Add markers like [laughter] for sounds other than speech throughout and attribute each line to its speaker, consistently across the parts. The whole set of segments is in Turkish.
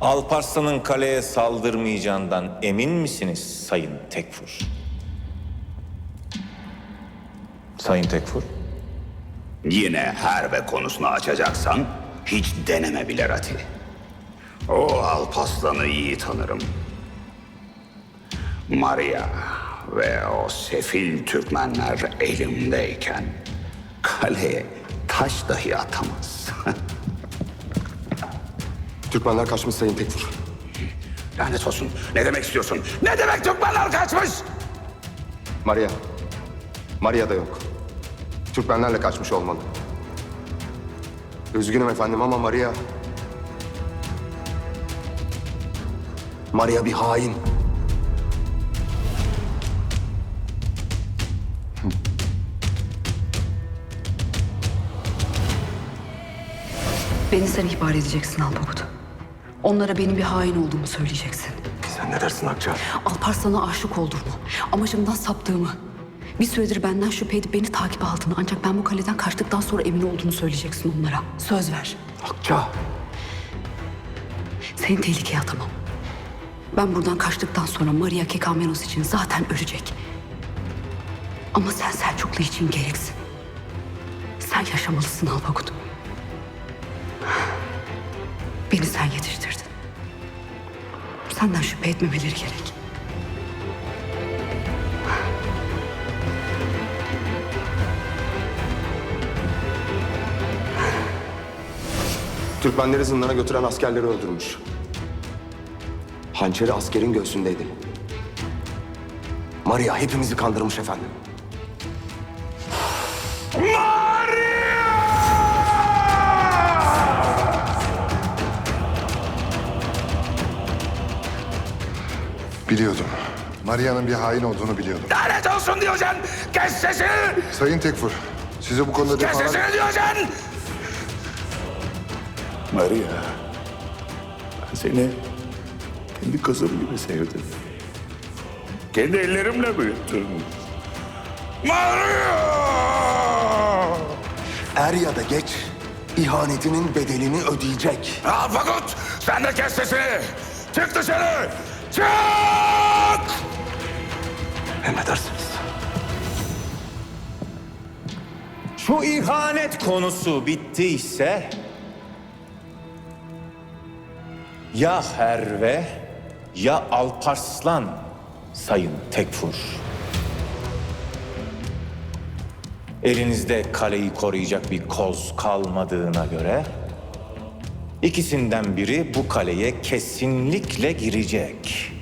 Speaker 1: Alparslan'ın kaleye saldırmayacağından emin misiniz Sayın Tekfur? Sayın Tekfur?
Speaker 2: Yine Herve konusunu açacaksan hiç deneme bile Rati. O Alpaslan'ı iyi tanırım. Maria ve o sefil Türkmenler elimdeyken kaleye taş dahi atamaz. [laughs]
Speaker 3: Türkmenler kaçmış Sayın Tekfur.
Speaker 2: Lanet olsun. Ne demek istiyorsun? Ne demek Türkmenler kaçmış?
Speaker 3: Maria. Maria da yok. Türkmenlerle kaçmış olmalı. Üzgünüm efendim ama Maria... Maria bir hain.
Speaker 4: Beni sen ihbar edeceksin Alpavut. Onlara benim bir hain olduğumu söyleyeceksin.
Speaker 3: Sen ne dersin Akça?
Speaker 4: Alparslan'a aşık olduğumu, amacımdan saptığımı, bir süredir benden şüphe edip beni takip aldığını ancak ben bu kaleden kaçtıktan sonra emin olduğunu söyleyeceksin onlara. Söz ver.
Speaker 3: Akça.
Speaker 4: Seni tehlikeye atamam. Ben buradan kaçtıktan sonra Maria Kekamenos için zaten ölecek. Ama sen Selçuklu için gereksin. Sen yaşamalısın Alpakut. Beni sen yetiştirdin. Senden şüphe etmemeleri gerek.
Speaker 3: Türkmenleri zindana götüren askerleri öldürmüş. Hançeri askerin göğsündeydi. Maria hepimizi kandırmış efendim.
Speaker 5: Biliyordum. Maria'nın bir hain olduğunu biliyordum.
Speaker 2: Lanet olsun Diyojen! Kes sesini!
Speaker 5: Sayın Tekfur, size bu konuda
Speaker 2: Kes
Speaker 5: defalarca...
Speaker 2: sesini Diyojen!
Speaker 6: Maria, ben seni kendi kızım gibi sevdim. Kendi ellerimle büyüttüm.
Speaker 2: Maria!
Speaker 3: Er ya da geç ihanetinin bedelini ödeyecek.
Speaker 2: Alpakut! Sen de kes sesini! Çık dışarı! Çık!
Speaker 3: Emredersiniz.
Speaker 1: Şu ihanet konusu bittiyse... Ya Herve ya Alparslan Sayın Tekfur. Elinizde kaleyi koruyacak bir koz kalmadığına göre... ikisinden biri bu kaleye kesinlikle girecek.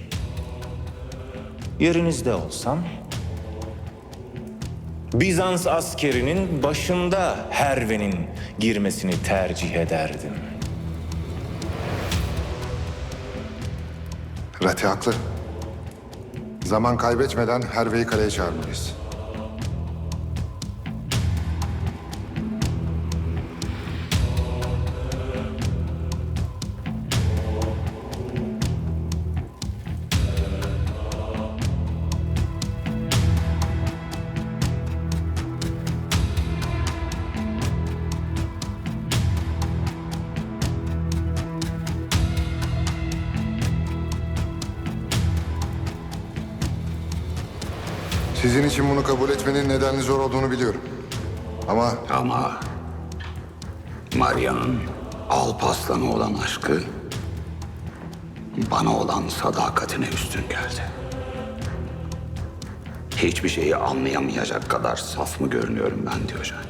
Speaker 1: Yerinizde olsam Bizans askerinin başında Herve'nin girmesini tercih ederdim.
Speaker 5: Rati haklı. Zaman kaybetmeden Herve'yi kaleye çağırmalıyız. Sizin için bunu kabul etmenin nedenli zor olduğunu biliyorum. Ama
Speaker 2: Ama Maria'nın Alpaslan'a olan aşkı bana olan sadakatine üstün geldi. Hiçbir şeyi anlayamayacak kadar saf mı görünüyorum ben Diyojen?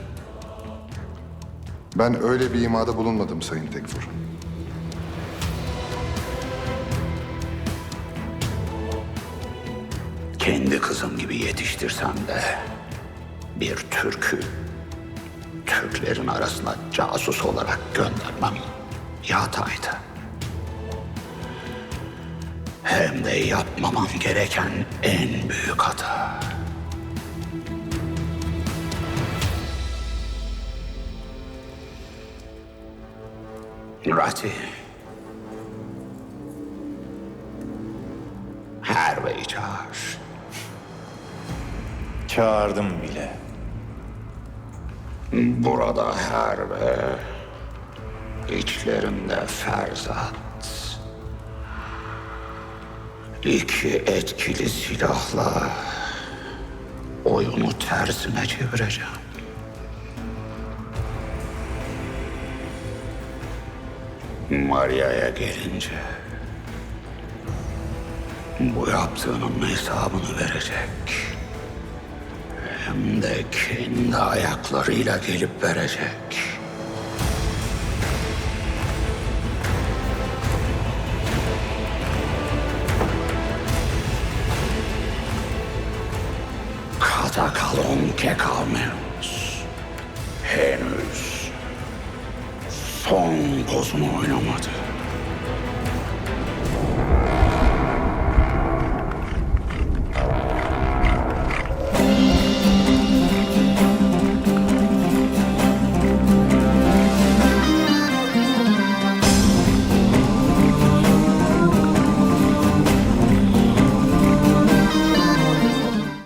Speaker 5: ben öyle bir imada bulunmadım Sayın Tekfur.
Speaker 2: Kendi kızım gibi yetiştirsem de bir Türk'ü Türklerin arasına casus olarak göndermem yataydı. Hem de yapmamam gereken en büyük hata. Rati. Herve'yi çağır.
Speaker 1: Çağırdım bile.
Speaker 2: Burada Herve, içlerinde Ferzat, İki etkili silahla oyunu tersine çevireceğim. Maria'ya gelince bu yaptığının hesabını verecek. Hem de kendi ayaklarıyla gelip verecek. Katakalon Kekameus henüz son pozunu oynamadı.